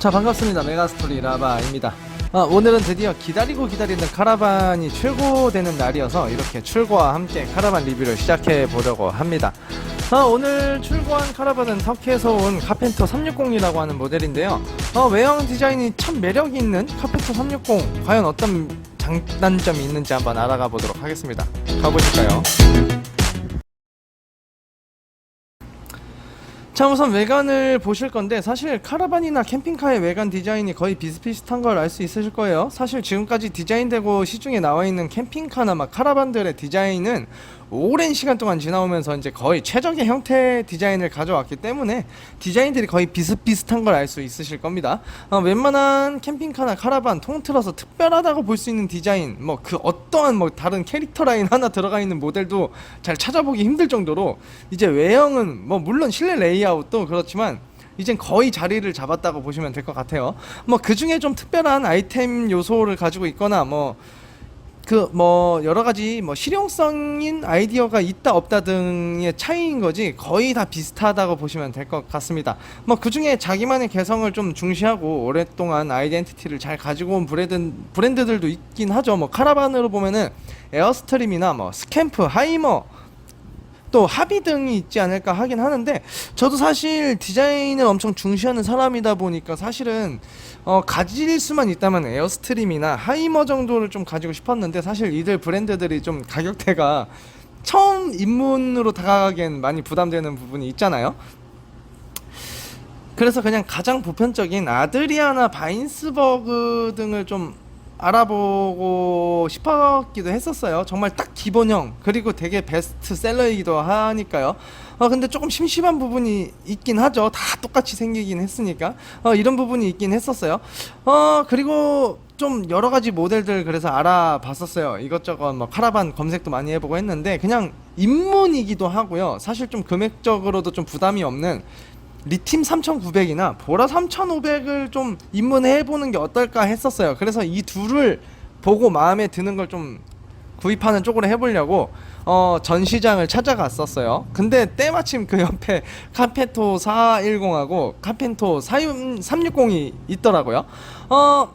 자 반갑습니다. 메가스토리 라바입니다. 아, 오늘은 드디어 기다리고 기다리는 카라반이 출고되는 날이어서 이렇게 출고와 함께 카라반 리뷰를 시작해 보려고 합니다. 아, 오늘 출고한 카라반은 터키에서 온 카펜터 360이라고 하는 모델인데요. 아, 외형 디자인이 참 매력이 있는 카펜터 360 과연 어떤 장단점이 있는지 한번 알아가 보도록 하겠습니다. 가보실까요? 자 우선 외관을 보실 건데 사실 카라반이나 캠핑카의 외관 디자인이 거의 비슷비슷한 걸 알 수 있으실 거예요. 사실 지금까지 디자인되고 시중에 나와 있는 캠핑카나 막 카라반들의 디자인은 오랜 시간 동안 지나오면서 이제 거의 최적의 형태 디자인을 가져왔기 때문에 디자인들이 거의 비슷비슷한 걸 알 수 있으실 겁니다 어, 웬만한 캠핑카나 카라반 통틀어서 특별하다고 볼 수 있는 디자인 뭐 그 어떠한 뭐 다른 캐릭터 라인 하나 들어가 있는 모델도 잘 찾아보기 힘들 정도로 이제 외형은 뭐 물론 실내 레이아웃도 그렇지만 이젠 거의 자리를 잡았다고 보시면 될 것 같아요. 뭐 그 중에 좀 특별한 아이템 요소를 가지고 있거나 뭐 그 뭐 여러 가지 뭐 실용성인 아이디어가 있다 없다 등의 차이인 거지 거의 다 비슷하다고 보시면 될 것 같습니다. 뭐 그 중에 자기만의 개성을 좀 중시하고 오랫동안 아이덴티티를 잘 가지고 온 브랜드 브랜드들도 있긴 하죠. 뭐 카라반으로 보면은 에어스트림이나 뭐 스캠프, 하이머 또 합의 등이 있지 않을까 하긴 하는데 저도 사실 디자인을 엄청 중시하는 사람이다 보니까 사실은 어, 가질 수만 있다면 에어스트림이나 하이머 정도를 좀 가지고 싶었는데 사실 이들 브랜드들이 좀 가격대가 처음 입문으로 다가가기엔 많이 부담되는 부분이 있잖아요. 그래서 그냥 가장 보편적인 아드리아나 바인스버그 등을 좀 알아보고 싶었기도 했었어요. 정말 딱 기본형 그리고 되게 베스트셀러이기도 하니까요. 어 근데 조금 심심한 부분이 있긴 하죠. 다 똑같이 생기긴 했으니까 어 이런 부분이 있긴 했었어요. 어 그리고 좀 여러 가지 모델들 그래서 알아봤었어요. 이것저것 뭐 카라반 검색도 많이 해보고 했는데 그냥 입문이기도 하고요. 사실 좀 금액적으로도 좀 부담이 없는 리팀 3900이나 보라 3500을 좀 입문해 보는 게 어떨까 했었어요. 그래서 이 둘을 보고 마음에 드는 걸 좀 구입하는 쪽으로 해보려고 어, 전시장을 찾아갔었어요. 근데 때마침 그 옆에 카펜토 410하고 카펜토 360이 있더라고요. 어,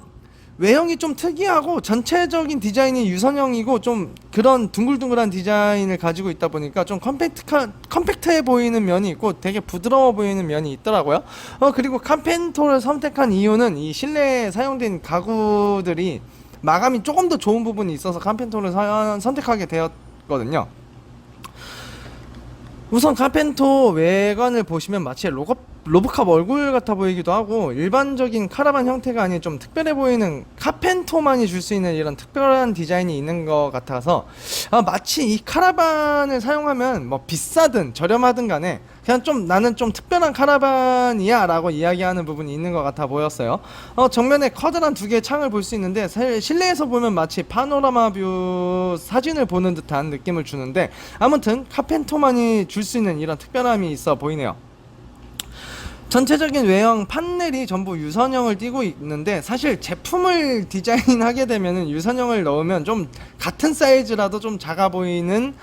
외형이 좀 특이하고 전체적인 디자인이 유선형이고 좀 그런 둥글둥글한 디자인을 가지고 있다 보니까 좀 컴팩트한 컴팩트해 보이는 면이 있고 되게 부드러워 보이는 면이 있더라고요. 어 그리고 카펜토를 선택한 이유는 이 실내에 사용된 가구들이 마감이 조금 더 좋은 부분이 있어서 카펜토를 사- 선택하게 되었거든요. 우선 카펜토 외관을 보시면 마치 로거, 로브캅 얼굴 같아 보이기도 하고 일반적인 카라반 형태가 아닌 좀 특별해 보이는 카펜토만이 줄 수 있는 이런 특별한 디자인이 있는 것 같아서 아, 마치 이 카라반을 사용하면 뭐 비싸든 저렴하든 간에 그냥 좀 나는 좀 특별한 카라반이야 라고 이야기하는 부분이 있는 것 같아 보였어요. 어, 정면에 커다란 두 개의 창을 볼 수 있는데 사- 실내에서 보면 마치 파노라마 뷰 사진을 보는 듯한 느낌을 주는데 아무튼 카펜토만이 줄 수 있는 이런 특별함이 있어 보이네요. 전체적인 외형 판넬이 전부 유선형을 띠고 있는데 사실 제품을 디자인하게 되면은 유선형을 넣으면 좀 같은 사이즈라도 좀 작아 보이는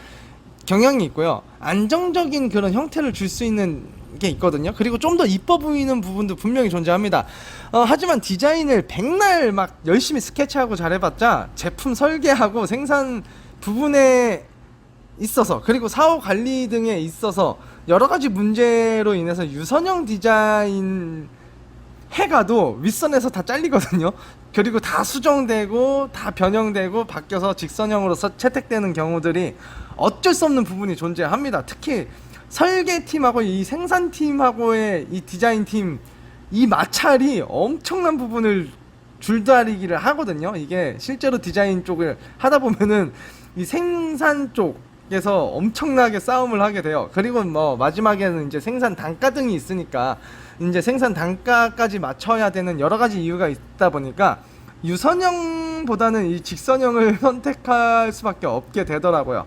경향이 있고요. 안정적인 그런 형태를 줄 수 있는 게 있거든요. 그리고 좀 더 이뻐 보이는 부분도 분명히 존재합니다. 어, 하지만 디자인을 백날 막 열심히 스케치하고 잘해봤자 제품 설계하고 생산 부분에 있어서 그리고 사후 관리 등에 있어서 여러 가지 문제로 인해서 유선형 디자인 해가도 윗선에서 다 잘리거든요. 그리고 다 수정되고 다 변형되고 바뀌어서 직선형으로 서- 채택되는 경우들이 어쩔 수 없는 부분이 존재합니다. 특히 설계팀하고 이 생산팀하고의 이 디자인팀 이 마찰이 엄청난 부분을 줄다리기를 하거든요. 이게 실제로 디자인 쪽을 하다 보면은 이 생산 쪽에서 엄청나게 싸움을 하게 돼요. 그리고 뭐 마지막에는 이제 생산 단가 등이 있으니까 이제 생산 단가까지 맞춰야 되는 여러 가지 이유가 있다 보니까 유선형보다는 이 직선형을 선택할 수밖에 없게 되더라고요.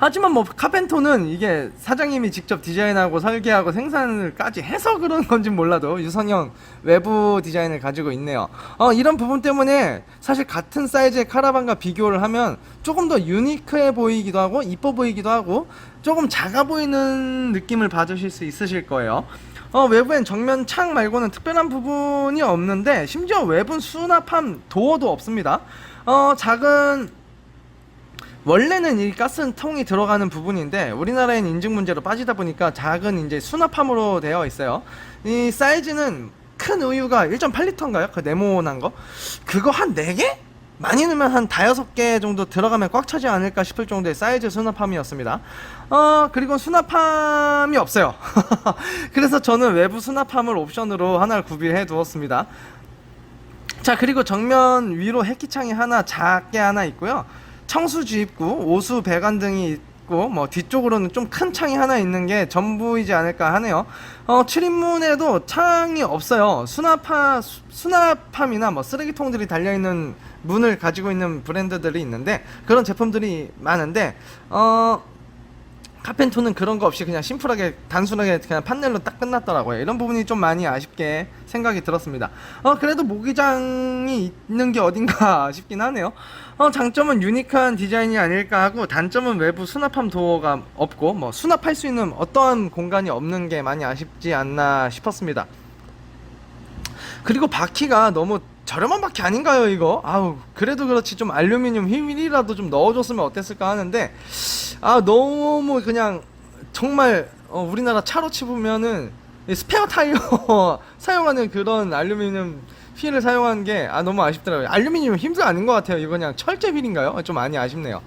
하지만 뭐 카펜토는 이게 사장님이 직접 디자인하고 설계하고 생산을까지 해서 그런 건지 몰라도 유선형 외부 디자인을 가지고 있네요. 어, 이런 부분 때문에 사실 같은 사이즈의 카라반과 비교를 하면 조금 더 유니크해 보이기도 하고 이뻐 보이기도 하고 조금 작아 보이는 느낌을 받으실 수 있으실 거예요. 어, 외부엔 정면 창 말고는 특별한 부분이 없는데 심지어 외부 수납함 도어도 없습니다. 어, 작은 원래는 이 가스통이 들어가는 부분인데 우리나라엔 인증 문제로 빠지다 보니까 작은 이제 수납함으로 되어 있어요. 이 사이즈는 큰 우유가 1.8리터인가요? 그 네모난 거? 그거 한 4개? 많이 넣으면 한 다여섯 개 정도 들어가면 꽉 차지 않을까 싶을 정도의 사이즈 수납함이었습니다. 어, 그리고 수납함이 없어요. 그래서 저는 외부 수납함을 옵션으로 하나를 구비해 두었습니다. 자, 그리고 정면 위로 해키창이 하나 작게 하나 있고요. 청수 주입구, 오수 배관 등이 있고 뭐 뒤쪽으로는 좀 큰 창이 하나 있는 게 전부이지 않을까 하네요. 어, 출입문에도 창이 없어요. 수납함 수납함이나 뭐 쓰레기통들이 달려 있는 문을 가지고 있는 브랜드들이 있는데 그런 제품들이 많은데 어 카펜토는 그런 거 없이 그냥 심플하게 단순하게 그냥 판넬로 딱 끝났더라고요. 이런 부분이 좀 많이 아쉽게 생각이 들었습니다. 어 그래도 모기장이 있는 게 어딘가 싶긴 하네요. 어 장점은 유니크한 디자인이 아닐까 하고 단점은 외부 수납함 도어가 없고 뭐 수납할 수 있는 어떠한 공간이 없는 게 많이 아쉽지 않나 싶었습니다. 그리고 바퀴가 너무 저렴한 바퀴 아닌가요 이거? 아우 그래도 그렇지 좀 알루미늄 휠이라도 좀 넣어줬으면 어땠을까 하는데 아 너무 그냥 정말 어, 우리나라 차로 치보면은 이 스페어 타이어 사용하는 그런 알루미늄 휠을 사용한 게 아 너무 아쉽더라고요 알루미늄 힘도 아닌 것 같아요 이거 그냥 철제 휠인가요? 좀 많이 아쉽네요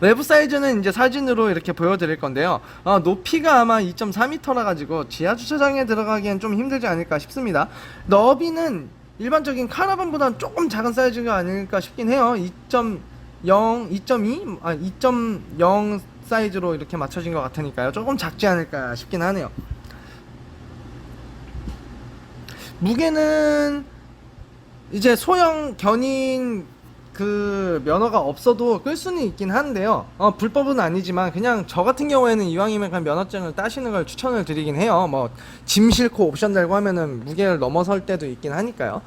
외부 사이즈는 이제 사진으로 이렇게 보여드릴 건데요. 어, 높이가 아마 2.4m라 가지고 지하 주차장에 들어가기엔 좀 힘들지 않을까 싶습니다. 너비는 일반적인 카라반보다는 조금 작은 사이즈가 아닐까 싶긴 해요. 2.0, 2.2, 아 2.0 사이즈로 이렇게 맞춰진 것 같으니까요. 조금 작지 않을까 싶긴 하네요. 무게는 이제 소형 견인 그 면허가 없어도 끌 수는 있긴 한데요. 어, 불법은 아니지만 그냥 저 같은 경우에는 이왕이면 그냥 면허증을 따시는 걸 추천을 드리긴 해요. 뭐 짐 싣고 옵션 달고 하면은 무게를 넘어설 때도 있긴 하니까요.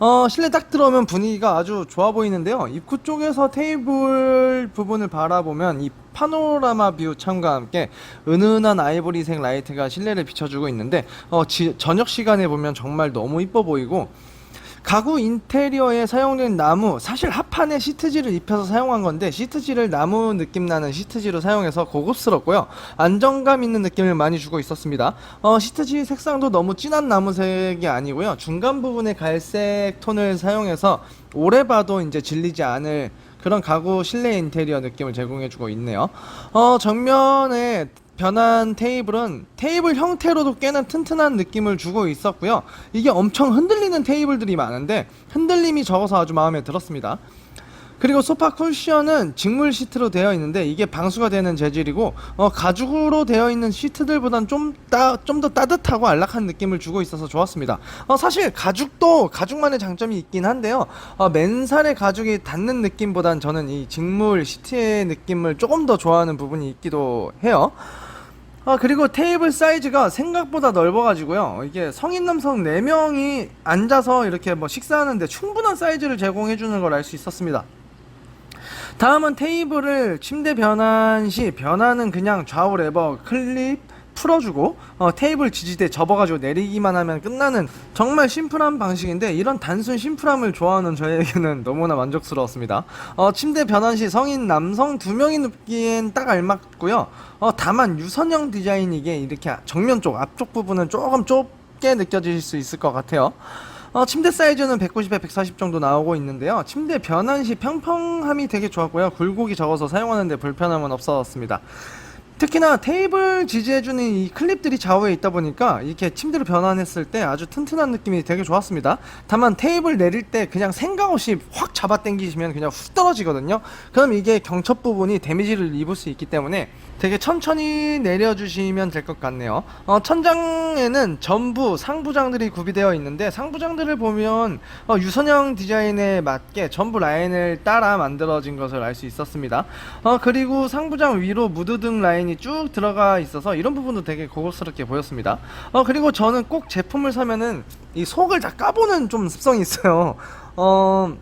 어, 실내 딱 들어오면 분위기가 아주 좋아 보이는데요. 입구 쪽에서 테이블 부분을 바라보면 이 파노라마 뷰 창과 함께 은은한 아이보리색 라이트가 실내를 비춰주고 있는데 어, 지- 저녁 시간에 보면 정말 너무 이뻐 보이고 가구 인테리어에 사용된 나무 사실 합판에 시트지를 입혀서 사용한 건데 시트지를 나무 느낌 나는 시트지로 사용해서 고급스럽고요. 안정감 있는 느낌을 많이 주고 있었습니다. 어, 시트지 색상도 너무 진한 나무색이 아니고요. 중간 부분에 갈색 톤을 사용해서 오래 봐도 이제 질리지 않을 그런 가구 실내 인테리어 느낌을 제공해주고 있네요. 어, 정면에 변한 테이블은 테이블 형태로도 꽤나 튼튼한 느낌을 주고 있었고요. 이게 엄청 흔들리는 테이블들이 많은데 흔들림이 적어서 아주 마음에 들었습니다. 그리고 소파 쿠션은 직물 시트로 되어 있는데 이게 방수가 되는 재질이고 어, 가죽으로 되어 있는 시트들보단 좀좀 더 따뜻하고 안락한 느낌을 주고 있어서 좋았습니다. 어, 사실 가죽도 가죽만의 장점이 있긴 한데요. 어, 맨살의 가죽이 닿는 느낌보단 저는 이 직물 시트의 느낌을 조금 더 좋아하는 부분이 있기도 해요. 아 그리고 테이블 사이즈가 생각보다 넓어가지고요. 이게 성인 남성 4명이 앉아서 이렇게 뭐 식사하는데 충분한 사이즈를 제공해주는 걸 알 수 있었습니다. 다음은 테이블을 침대 변환 시 변환은 그냥 좌우 레버 클립 풀어주고 어, 테이블 지지대 접어가지고 내리기만 하면 끝나는 정말 심플한 방식인데 이런 단순 심플함을 좋아하는 저에게는 너무나 만족스러웠습니다. 어, 침대 변환 시 성인 남성 두 명이 눕기엔 딱 알맞고요. 어, 다만 유선형 디자인이게 이렇게 정면 쪽 앞쪽 부분은 조금 좁게 느껴질 수 있을 것 같아요. 어, 침대 사이즈는 190에 140 정도 나오고 있는데요. 침대 변환 시 평평함이 되게 좋았고요. 굴곡이 적어서 사용하는데 불편함은 없었습니다. 특히나 테이블 지지해주는 이 클립들이 좌우에 있다 보니까 이렇게 침대로 변환했을 때 아주 튼튼한 느낌이 되게 좋았습니다. 다만 테이블 내릴 때 그냥 생각 없이 확 잡아당기시면 그냥 훅 떨어지거든요. 그럼 이게 경첩 부분이 데미지를 입을 수 있기 때문에 되게 천천히 내려주시면 될 것 같네요. 어, 천장에는 전부 상부장들이 구비되어 있는데 상부장들을 보면 어, 유선형 디자인에 맞게 전부 라인을 따라 만들어진 것을 알 수 있었습니다. 어, 그리고 상부장 위로 무드등 라인이 쭉 들어가 있어서 이런 부분도 되게 고급스럽게 보였습니다. 어, 그리고 저는 꼭 제품을 사면은 이 속을 다 까보는 좀 습성이 있어요. 어,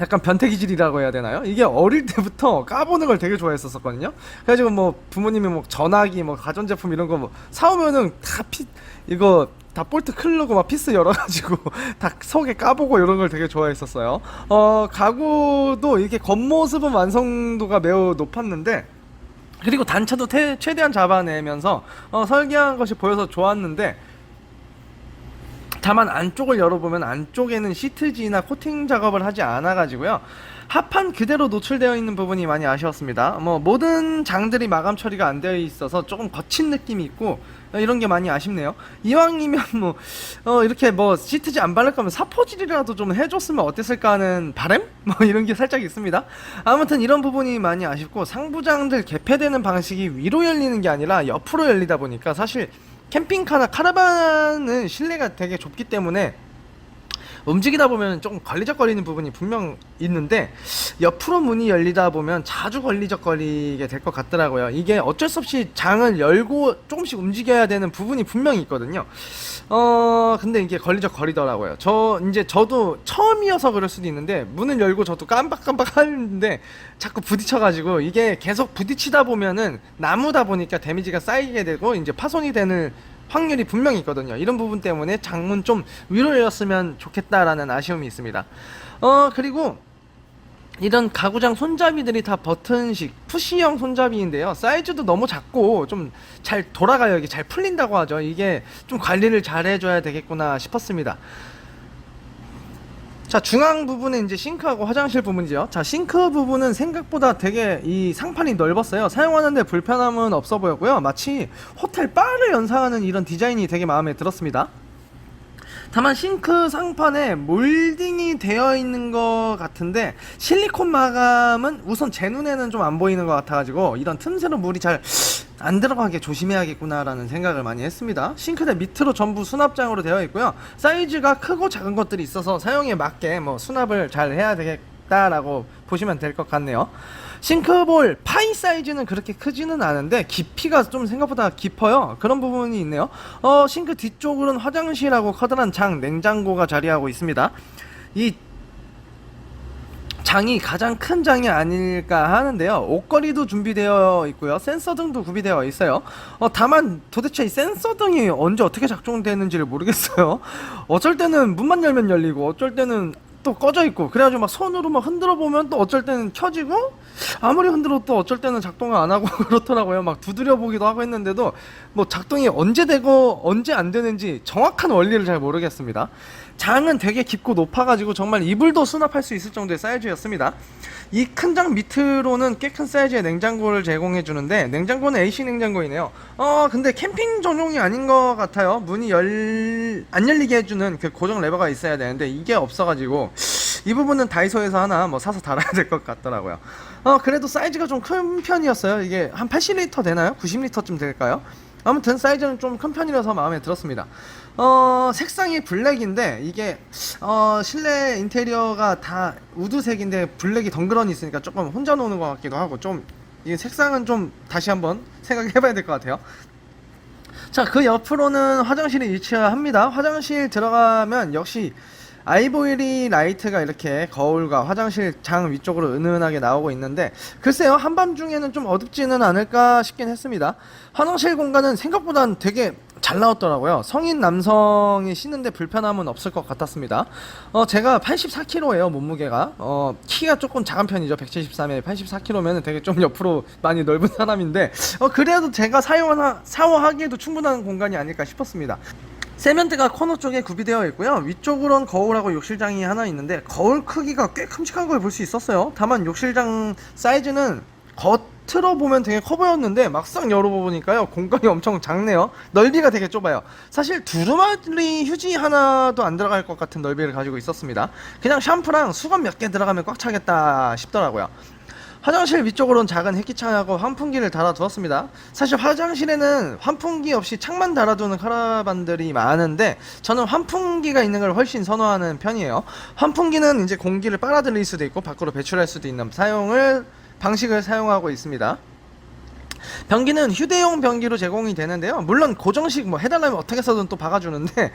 약간 변태 기질이라고 해야 되나요? 이게 어릴 때부터 까보는 걸 되게 좋아했었거든요. 그래가지고 뭐 부모님이 뭐 전화기, 뭐 가전제품 이런 거 뭐 사오면은 다 피, 이거 다 볼트 클르고 막 피스 열어가지고 다 속에 까보고 이런 걸 되게 좋아했었어요. 어, 가구도 이게 겉모습은 완성도가 매우 높았는데 그리고 단차도 태- 최대한 잡아내면서 어, 설계한 것이 보여서 좋았는데 다만 안쪽을 열어보면 안쪽에는 시트지나 코팅 작업을 하지 않아 가지고요. 합판 그대로 노출되어 있는 부분이 많이 아쉬웠습니다. 뭐 모든 장들이 마감 처리가 안 되어 있어서 조금 거친 느낌이 있고 어, 이런 게 많이 아쉽네요. 이왕이면 뭐 어, 이렇게 뭐 시트지 안 바를 거면 사포질이라도 좀 해줬으면 어땠을까 하는 바램? 뭐 이런 게 살짝 있습니다. 아무튼 이런 부분이 많이 아쉽고 상부장들 개폐되는 방식이 위로 열리는 게 아니라 옆으로 열리다 보니까 사실 캠핑카나 카라반은 실내가 되게 좁기 때문에 움직이다 보면 조금 걸리적거리는 부분이 분명 있는데 옆으로 문이 열리다 보면 자주 걸리적거리게 될 것 같더라고요. 이게 어쩔 수 없이 장을 열고 조금씩 움직여야 되는 부분이 분명히 있거든요. 어 근데 이게 걸리적 거리더라고요. 저 이제 저도 처음이어서 그럴 수도 있는데 문을 열고 저도 깜빡깜빡 하는데 자꾸 부딪혀가지고 이게 계속 부딪히다 보면은 나무다 보니까 데미지가 쌓이게 되고 이제 파손이 되는 확률이 분명히 있거든요. 이런 부분 때문에 장문 좀 위로 열었으면 좋겠다라는 아쉬움이 있습니다. 어 그리고 이런 가구장 손잡이들이 다 버튼식 푸시형 손잡이인데요. 사이즈도 너무 작고 좀 잘 돌아가요. 이게 잘 풀린다고 하죠. 이게 좀 관리를 잘 해줘야 되겠구나 싶었습니다. 자 중앙 부분에 이제 싱크하고 화장실 부분이죠. 자 싱크 부분은 생각보다 되게 이 상판이 넓었어요. 사용하는데 불편함은 없어 보였고요. 마치 호텔 바를 연상하는 이런 디자인이 되게 마음에 들었습니다. 다만 싱크 상판에 몰딩이 되어 있는 것 같은데 실리콘 마감은 우선 제 눈에는 좀 안 보이는 것 같아가지고 이런 틈새로 물이 잘 안 들어가게 조심해야겠구나라는 생각을 많이 했습니다. 싱크대 밑으로 전부 수납장으로 되어 있고요. 사이즈가 크고 작은 것들이 있어서 사용에 맞게 뭐 수납을 잘 해야 되겠다라고 보시면 될 것 같네요. 싱크볼 파이 사이즈는 그렇게 크지는 않은데 깊이가 좀 생각보다 깊어요. 그런 부분이 있네요. 어, 싱크 뒤쪽으로는 화장실하고 커다란 장, 냉장고가 자리하고 있습니다. 이 장이 가장 큰 장이 아닐까 하는데요. 옷걸이도 준비되어 있고요. 센서 등도 구비되어 있어요. 어, 다만 도대체 이 센서 등이 언제 어떻게 작동되는지를 모르겠어요. 어쩔 때는 문만 열면 열리고 어쩔 때는 또 꺼져 있고 그래가지고 막 손으로 막 흔들어 보면 또 어쩔 때는 켜지고 아무리 흔들어도 또 어쩔 때는 작동을 안 하고 그렇더라고요. 막 두드려 보기도 하고 했는데도 뭐 작동이 언제 되고 언제 안 되는지 정확한 원리를 잘 모르겠습니다. 장은 되게 깊고 높아가지고 정말 이불도 수납할 수 있을 정도의 사이즈였습니다. 이 큰 장 밑으로는 꽤 큰 사이즈의 냉장고를 제공해 주는데 냉장고는 AC 냉장고이네요. 어 근데 캠핑 전용이 아닌 것 같아요. 문이 열 안 열리게 해주는 그 고정 레버가 있어야 되는데 이게 없어가지고 이 부분은 다이소에서 하나 뭐 사서 달아야 될 것 같더라고요. 어 그래도 사이즈가 좀 큰 편이었어요. 이게 한 80리터 되나요? 90리터쯤 될까요? 아무튼 사이즈는 좀 큰 편이라서 마음에 들었습니다. 어 색상이 블랙인데 이게 어 실내 인테리어가 다 우드색인데 블랙이 덩그러니 있으니까 조금 혼자 노는 것 같기도 하고 좀 이 색상은 좀 다시 한번 생각해봐야 될 것 같아요. 자, 그 옆으로는 화장실이 위치합니다. 화장실 들어가면 역시 아이보리 라이트가 이렇게 거울과 화장실 장 위쪽으로 은은하게 나오고 있는데 글쎄요 한밤중에는 좀 어둡지는 않을까 싶긴 했습니다 화장실 공간은 생각보다는 되게 잘 나왔더라고요. 성인 남성이 씻는데 불편함은 없을 것 같았습니다. 어 제가 84kg예요 몸무게가. 어 키가 조금 작은 편이죠. 173에 84kg면 되게 좀 옆으로 많이 넓은 사람인데 어 그래도 제가 사용하 샤워하기에도 충분한 공간이 아닐까 싶었습니다. 세면대가 코너 쪽에 구비되어 있고요. 위쪽으론 거울하고 욕실장이 하나 있는데 거울 크기가 꽤 큼직한 걸 볼 수 있었어요. 다만 욕실장 사이즈는 겉 으로 보면 되게 커 보였는데 막상 열어보니까요 공간이 엄청 작네요. 넓이가 되게 좁아요. 사실 두루마리 휴지 하나도 안 들어갈 것 같은 넓이를 가지고 있었습니다. 그냥 샴푸랑 수건 몇 개 들어가면 꽉 차겠다 싶더라고요. 화장실 위쪽으로는 작은 햇기창하고 환풍기를 달아두었습니다. 사실 화장실에는 환풍기 없이 창만 달아두는 카라반들이 많은데 저는 환풍기가 있는 걸 훨씬 선호하는 편이에요. 환풍기는 이제 공기를 빨아들일 수도 있고 밖으로 배출할 수도 있는 사용을 방식을 사용하고 있습니다. 변기는 휴대용 변기로 제공이 되는데요. 물론 고정식 뭐 해달라면 어떻게 써든 또 박아주는데,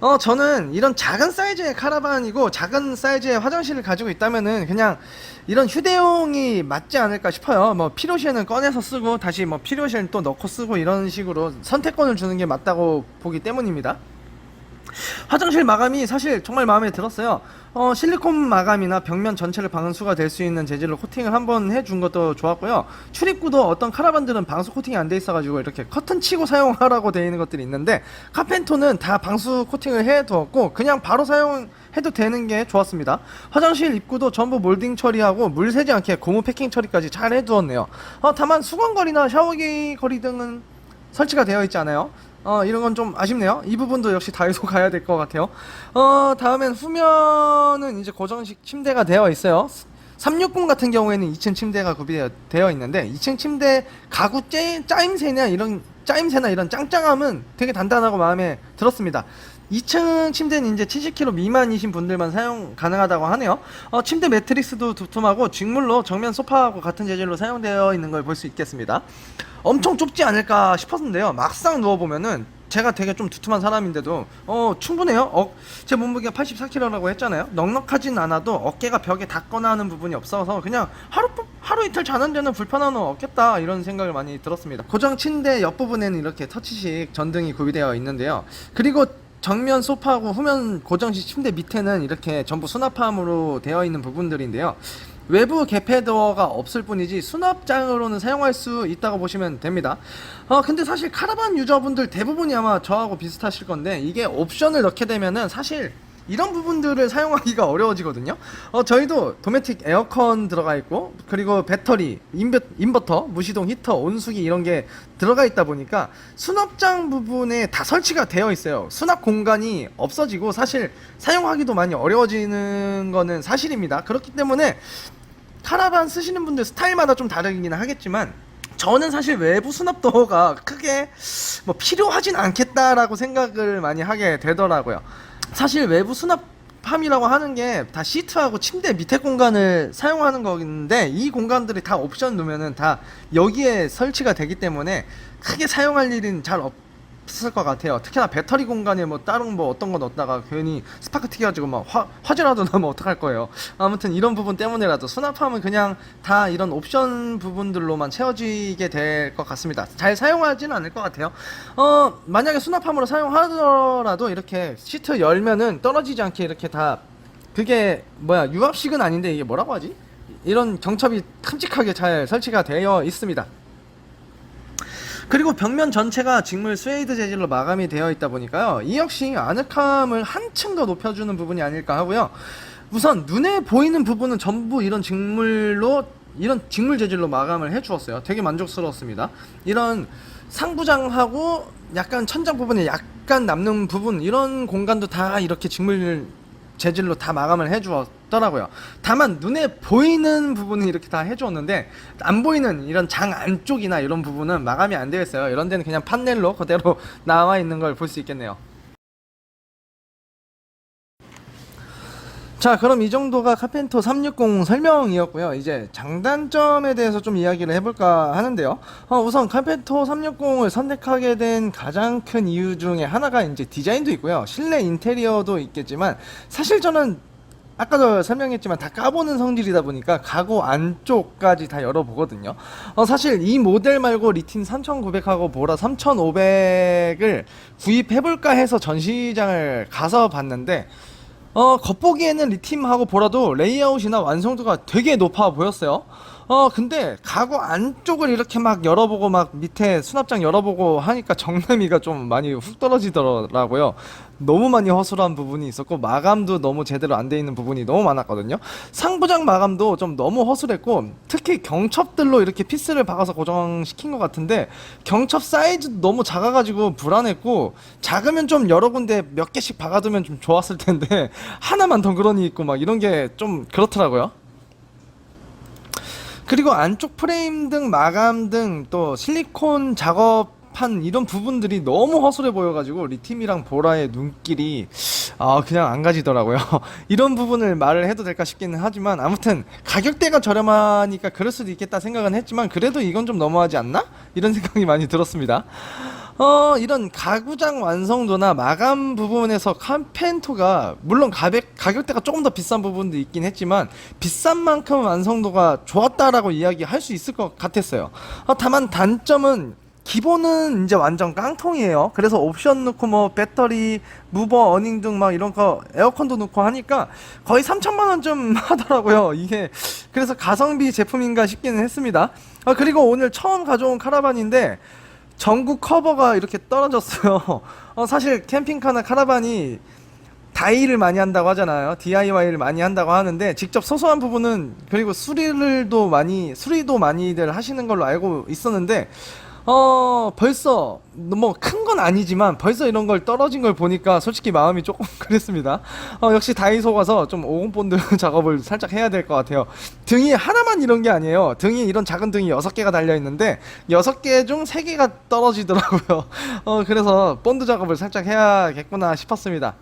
어, 저는 이런 작은 사이즈의 카라반이고 작은 사이즈의 화장실을 가지고 있다면은 그냥 이런 휴대용이 맞지 않을까 싶어요. 뭐 필요시에는 꺼내서 쓰고 다시 뭐 필요시에는 또 넣고 쓰고 이런 식으로 선택권을 주는 게 맞다고 보기 때문입니다. 화장실 마감이 사실 정말 마음에 들었어요. 어, 실리콘 마감이나 벽면 전체를 방수가 될 수 있는 재질로 코팅을 한번 해준 것도 좋았고요. 출입구도 어떤 카라반들은 방수 코팅이 안 돼 있어가지고 이렇게 커튼 치고 사용하라고 되어 있는 것들이 있는데 카펜토는 다 방수 코팅을 해두었고 그냥 바로 사용해도 되는 게 좋았습니다. 화장실 입구도 전부 몰딩 처리하고 물 새지 않게 고무 패킹 처리까지 잘 해두었네요. 어, 다만 수건거리나 샤워기 거리 등은 설치가 되어 있지 않아요. 어, 이런 건 좀 아쉽네요. 이 부분도 역시 다이소 가야 될 것 같아요. 어, 다음엔 후면은 이제 고정식 침대가 되어 있어요. 360 같은 경우에는 2층 침대가 구비되어 있는데 2층 침대 가구 짜, 짜임새나 이런 짜임새나 이런 짱짱함은 되게 단단하고 마음에 들었습니다. 2층 침대는 이제 70kg 미만이신 분들만 사용 가능하다고 하네요. 어, 침대 매트리스도 두툼하고 직물로 정면 소파하고 같은 재질로 사용되어 있는 걸 볼 수 있겠습니다. 엄청 좁지 않을까 싶었는데요. 막상 누워보면은 제가 되게 좀 두툼한 사람인데도 어 충분해요. 어, 제 몸무게가 84kg라고 했잖아요. 넉넉하진 않아도 어깨가 벽에 닿거나 하는 부분이 없어서 그냥 하루 하루 이틀 자는 데는 불편함은 없겠다 이런 생각을 많이 들었습니다. 고정 침대 옆 부분에는 이렇게 터치식 전등이 구비되어 있는데요. 그리고 정면 소파하고 후면 고정식 침대 밑에는 이렇게 전부 수납함으로 되어 있는 부분들인데요. 외부 개폐도어가 없을 뿐이지 수납장으로는 사용할 수 있다고 보시면 됩니다. 어, 근데 사실 카라반 유저분들 대부분이 아마 저하고 비슷하실 건데 이게 옵션을 넣게 되면은 사실 이런 부분들을 사용하기가 어려워지거든요. 어, 저희도 도메틱 에어컨 들어가 있고, 그리고 배터리, 인베, 인버터, 무시동 히터, 온수기 이런 게 들어가 있다 보니까 수납장 부분에 다 설치가 되어 있어요. 수납 공간이 없어지고 사실 사용하기도 많이 어려워지는 거는 사실입니다. 그렇기 때문에 카라반 쓰시는 분들 스타일마다 좀 다르긴 하겠지만, 저는 사실 외부 수납 도어가 크게 뭐 필요하진 않겠다라고 생각을 많이 하게 되더라고요. 사실 외부 수납함이라고 하는 게 다 시트하고 침대 밑에 공간을 사용하는 거인데 이 공간들이 다 옵션 놓으면은 다 여기에 설치가 되기 때문에 크게 사용할 일은 잘 없 을 것 같아요. 특히나 배터리 공간에 뭐 다른 뭐 어떤 거 넣었다가 괜히 스파크 튀겨가지고 막 화, 화재라도 나면 어떡할 거예요. 아무튼 이런 부분 때문에라도 수납함은 그냥 다 이런 옵션 부분들로만 채워지게 될 것 같습니다. 잘 사용하지는 않을 것 같아요. 어, 만약에 수납함으로 사용하더라도 이렇게 시트 열면은 떨어지지 않게 이렇게 다 그게 뭐야 유압식은 아닌데 이게 뭐라고 하지? 이런 경첩이 큼직하게 잘 설치가 되어 있습니다. 그리고 벽면 전체가 직물 스웨이드 재질로 마감이 되어 있다 보니까요. 이 역시 아늑함을 한층 더 높여주는 부분이 아닐까 하고요. 우선 눈에 보이는 부분은 전부 이런 직물로 이런 직물 재질로 마감을 해 주었어요. 되게 만족스러웠습니다. 이런 상부장하고 약간 천장 부분에 약간 남는 부분 이런 공간도 다 이렇게 직물 재질로 다 마감을 해 주었 더라고요. 다만 눈에 보이는 부분은 이렇게 다 해 주었는데 안 보이는 이런 장 안쪽이나 이런 부분은 마감이 안 되어 있어요. 이런 데는 그냥 판넬로 그대로 나와 있는 걸 볼 수 있겠네요. 자, 그럼 이 정도가 카펜터 360 설명이었고요. 이제 장단점에 대해서 좀 이야기를 해볼까 하는데요. 어, 우선 카펜터 360을 선택하게 된 가장 큰 이유 중에 하나가 이제 디자인도 있고요. 실내 인테리어도 있겠지만 사실 저는 아까도 설명했지만 다 까보는 성질이다 보니까 가구 안쪽까지 다 열어보거든요. 어, 사실 이 모델 말고 리틴 3900하고 보라 3500을 구입해볼까 해서 전시장을 가서 봤는데 어, 겉보기에는 리팀하고 보라도 레이아웃이나 완성도가 되게 높아 보였어요. 어, 근데 가구 안쪽을 이렇게 막 열어보고 막 밑에 수납장 열어보고 하니까 정남이가 좀 많이 훅 떨어지더라고요. 너무 많이 허술한 부분이 있었고 마감도 너무 제대로 안 돼 있는 부분이 너무 많았거든요. 상부장 마감도 좀 너무 허술했고 특히 경첩들로 이렇게 피스를 박아서 고정시킨 것 같은데 경첩 사이즈도 너무 작아가지고 불안했고 작으면 좀 여러 군데 몇 개씩 박아두면 좀 좋았을 텐데 하나만 덩그러니 있고 막 이런 게 좀 그렇더라고요. 그리고 안쪽 프레임 등 마감 등 또 실리콘 작업한 이런 부분들이 너무 허술해 보여가지고 리팀이랑 보라의 눈길이 아 그냥 안 가지더라고요. 이런 부분을 말을 해도 될까 싶기는 하지만 아무튼 가격대가 저렴하니까 그럴 수도 있겠다 생각은 했지만 그래도 이건 좀 너무하지 않나? 이런 생각이 많이 들었습니다. 어 이런 가구장 완성도나 마감 부분에서 캄펜토가 물론 가격, 가격대가 조금 더 비싼 부분도 있긴 했지만 비싼 만큼 완성도가 좋았다라고 이야기할 수 있을 것 같았어요. 어, 다만 단점은 기본은 이제 완전 깡통이에요. 그래서 옵션 넣고 뭐 배터리, 무버, 어닝 등 막 이런 거 에어컨도 넣고 하니까 거의 3천만 원쯤 하더라고요. 이게 그래서 가성비 제품인가 싶기는 했습니다. 아 그리고 오늘 처음 가져온 카라반인데 전국 커버가 이렇게 떨어졌어요. 어, 사실 캠핑카나 카라반이 다이를 많이 한다고 하잖아요. DIY를 많이 한다고 하는데 직접 소소한 부분은 그리고 수리를도 많이 수리도 많이들 하시는 걸로 알고 있었는데 어 벌써 뭐 큰 건 아니지만 벌써 이런 걸 떨어진 걸 보니까 솔직히 마음이 조금 그랬습니다. 어 역시 다이소 가서 좀 오븐 본드 작업을 살짝 해야 될 것 같아요. 등이 하나만 이런 게 아니에요. 등이 이런 작은 등이 여섯 개가 달려 있는데 여섯 개중세 개가 떨어지더라고요. 어 그래서 본드 작업을 살짝 해야겠구나 싶었습니다.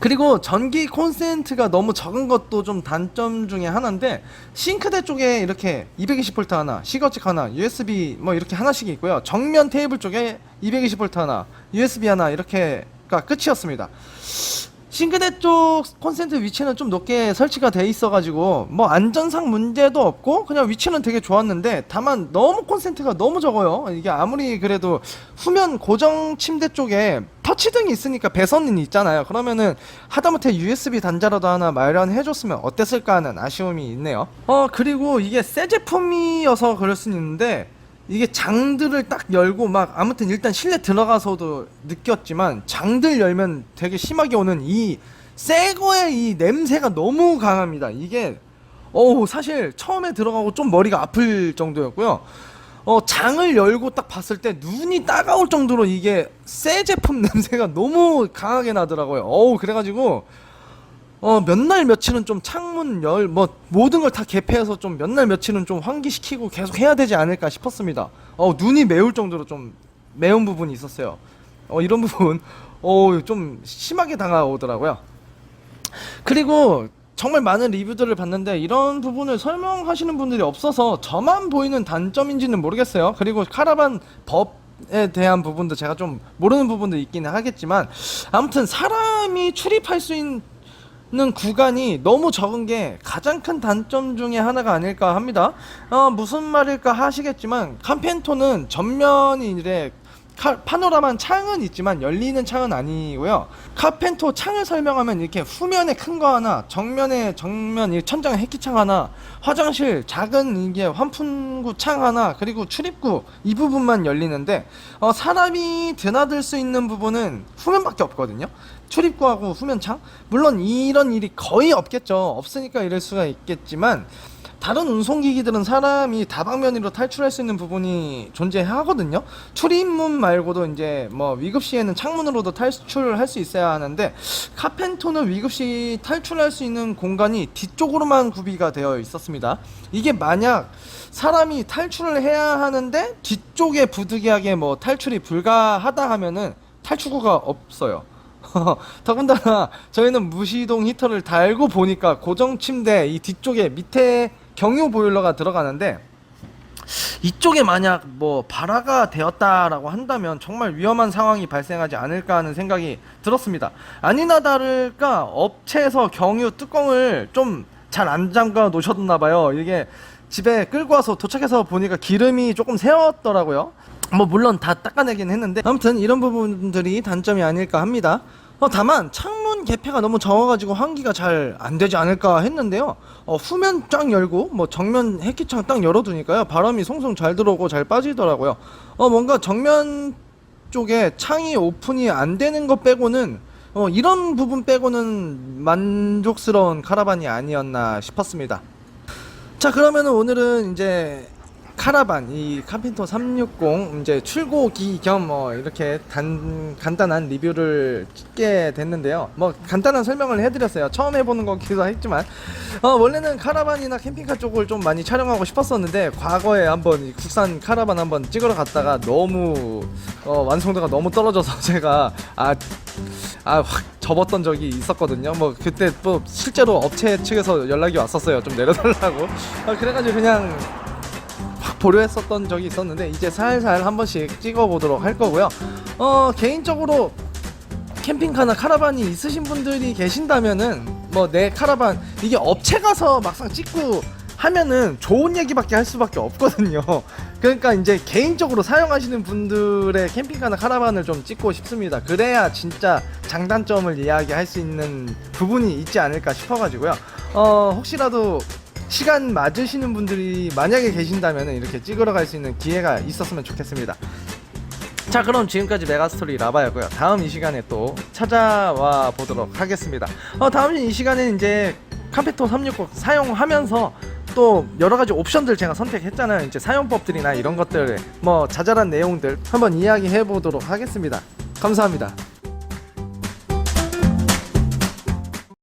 그리고 전기 콘센트가 너무 적은 것도 좀 단점 중에 하나인데 싱크대 쪽에 이렇게 220V 하나, 시거직 하나, USB 뭐 이렇게 하나씩 있고요. 정면 테이블 쪽에 220V 하나, USB 하나 이렇게 가 끝이었습니다. 싱크대 쪽 콘센트 위치는 좀 높게 설치가 돼 있어가지고 뭐 안전상 문제도 없고 그냥 위치는 되게 좋았는데 다만 너무 콘센트가 너무 적어요. 이게 아무리 그래도 후면 고정 침대 쪽에 터치등이 있으니까 배선이 있잖아요. 그러면은 하다못해 USB 단자라도 하나 마련해줬으면 어땠을까 하는 아쉬움이 있네요. 어 그리고 이게 새 제품이어서 그럴 수는 있는데 이게 장들을 딱 열고 막 아무튼 일단 실내 들어가서도 느꼈지만 장들 열면 되게 심하게 오는 이 새거의 이 냄새가 너무 강합니다. 이게 어우 사실 처음에 들어가고 좀 머리가 아플 정도였고요. 어 장을 열고 딱 봤을 때 눈이 따가울 정도로 이게 새 제품 냄새가 너무 강하게 나더라고요. 어우 그래가지고 어 몇 날 며칠은 좀 창문 열 뭐 모든 걸 다 개폐해서 좀 몇 날 며칠은 좀 환기시키고 계속 해야 되지 않을까 싶었습니다. 어 눈이 매울 정도로 좀 매운 부분이 있었어요. 어 이런 부분 어 좀 심하게 당하오더라고요. 그리고 정말 많은 리뷰들을 봤는데 이런 부분을 설명하시는 분들이 없어서 저만 보이는 단점인지는 모르겠어요. 그리고 카라반 법 에 대한 부분도 제가 좀 모르는 부분도 있기는 하겠지만 아무튼 사람이 출입할 수 있는 구간이 너무 적은 게 가장 큰 단점 중에 하나가 아닐까 합니다. 어, 무슨 말일까 하시겠지만 캄펜토는 전면이 이래 카, 파노라만 창은 있지만 열리는 창은 아니고요. 카펜토 창을 설명하면 이렇게 후면에 큰 거 하나, 정면에 정면 이 천장 해키창 하나, 화장실 작은 이게 환풍구 창 하나, 그리고 출입구 이 부분만 열리는데 어, 사람이 드나들 수 있는 부분은 후면밖에 없거든요. 출입구하고 후면 창. 물론 이런 일이 거의 없겠죠. 없으니까 이럴 수가 있겠지만 다른 운송기기들은 사람이 다방면으로 탈출할 수 있는 부분이 존재하거든요. 출입문 말고도 이제 뭐 위급 시에는 창문으로도 탈출을 할수 있어야 하는데 카펜토는 위급 시 탈출할 수 있는 공간이 뒤쪽으로만 구비가 되어 있었습니다. 이게 만약 사람이 탈출을 해야 하는데 뒤쪽에 부득이하게 뭐 탈출이 불가하다 하면은 탈출구가 없어요. 더군다나 저희는 무시동 히터를 달고 보니까 고정 침대 이 뒤쪽에 밑에 경유 보일러가 들어가는데 이쪽에 만약 뭐 발화가 되었다라고 한다면 정말 위험한 상황이 발생하지 않을까 하는 생각이 들었습니다. 아니나 다를까 업체에서 경유 뚜껑을 좀 잘 안 잠가 놓으셨나 봐요. 이게 집에 끌고 와서 도착해서 보니까 기름이 조금 새었더라고요. 뭐 물론 다 닦아내긴 했는데 아무튼 이런 부분들이 단점이 아닐까 합니다. 어, 다만 창문 개폐가 너무 적어가지고 환기가 잘 안 되지 않을까 했는데요. 어, 후면 쫙 열고 뭐 정면 해키창 딱 열어두니까요 바람이 송송 잘 들어오고 잘 빠지더라고요. 어 뭔가 정면 쪽에 창이 오픈이 안 되는 것 빼고는 어, 이런 부분 빼고는 만족스러운 카라반이 아니었나 싶었습니다. 자 그러면은 오늘은 이제 카라반 이 카펜터 360 이제 출고기 겸 뭐 이렇게 단 간단한 리뷰를 찍게 됐는데요. 뭐 간단한 설명을 해드렸어요. 처음 해보는 거기도 했지만 어, 원래는 카라반이나 캠핑카 쪽을 좀 많이 촬영하고 싶었었는데 과거에 한번 이 국산 카라반 한번 찍으러 갔다가 너무 어, 완성도가 너무 떨어져서 제가 아 아 확 접었던 적이 있었거든요. 뭐 그때 또 실제로 업체 측에서 연락이 왔었어요. 좀 내려달라고. 아, 그래가지고 그냥 확 보류했었던 적이 있었는데 이제 살살 한 번씩 찍어보도록 할 거고요. 어 개인적으로 캠핑카나 카라반이 있으신 분들이 계신다면은 뭐 내 카라반 이게 업체 가서 막상 찍고 하면은 좋은 얘기밖에 할 수밖에 없거든요. 그러니까 이제 개인적으로 사용하시는 분들의 캠핑카나 카라반을 좀 찍고 싶습니다. 그래야 진짜 장단점을 이야기할 수 있는 부분이 있지 않을까 싶어가지고요. 어 혹시라도 시간 맞으시는 분들이 만약에 계신다면 이렇게 찍으러 갈 수 있는 기회가 있었으면 좋겠습니다. 자 그럼 지금까지 메가스토리 라바였고요. 다음 이 시간에 또 찾아와 보도록 하겠습니다. 어 다음 이 시간에 이제 카페토 360 사용하면서 또 여러 가지 옵션들 제가 선택했잖아요. 이제 사용법들이나 이런 것들 뭐 자잘한 내용들 한번 이야기해 보도록 하겠습니다. 감사합니다